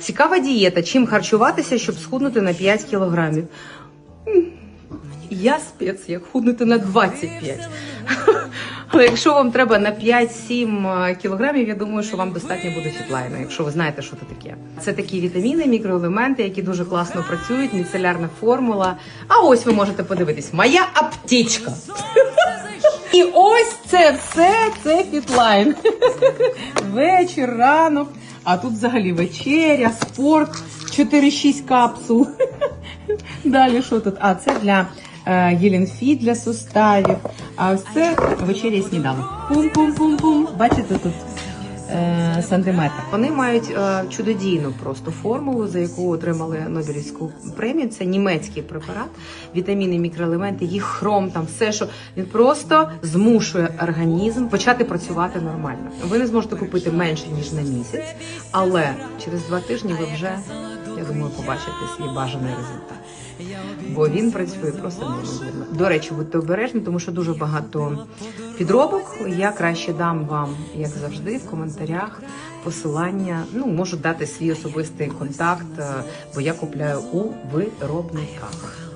Цікава дієта. Чим харчуватися, щоб схуднути на 5 кілограмів? Я спец, як худнути на 25. Але якщо вам треба на 5-7 кілограмів, я думаю, що вам достатньо буде фітлайна, якщо ви знаєте, що це таке. Це такі вітаміни, мікроелементи, які дуже класно працюють, міцелярна формула. А ось ви можете подивитись, моя аптечка. І ось це все, це фітлайн. Вечір, ранок, а тут взагалі вечеря, спорт, 4-6 капсул. Далі що тут? А це для е, Єлінфі для суставів. А ось це вечеря і сніданок. Пум-пум-пум-пум. Бачите тут? Е, Сантиметр. Вони мають е, чудодійну просто формулу, за яку отримали Нобелівську премію. Це німецький препарат, вітаміни, мікроелементи, їх хром, там все, що він просто змушує організм почати працювати нормально. Ви не зможете купити менше ніж на місяць, але через два тижні ви вже я думаю, побачите свій бажаний результат. Бо він працює просто неймовірно. До речі, будьте обережні, тому що дуже багато підробок. Я краще дам вам, як завжди, в коментарях посилання. Ну, можу дати свій особистий контакт, е, бо я купляю у виробниках.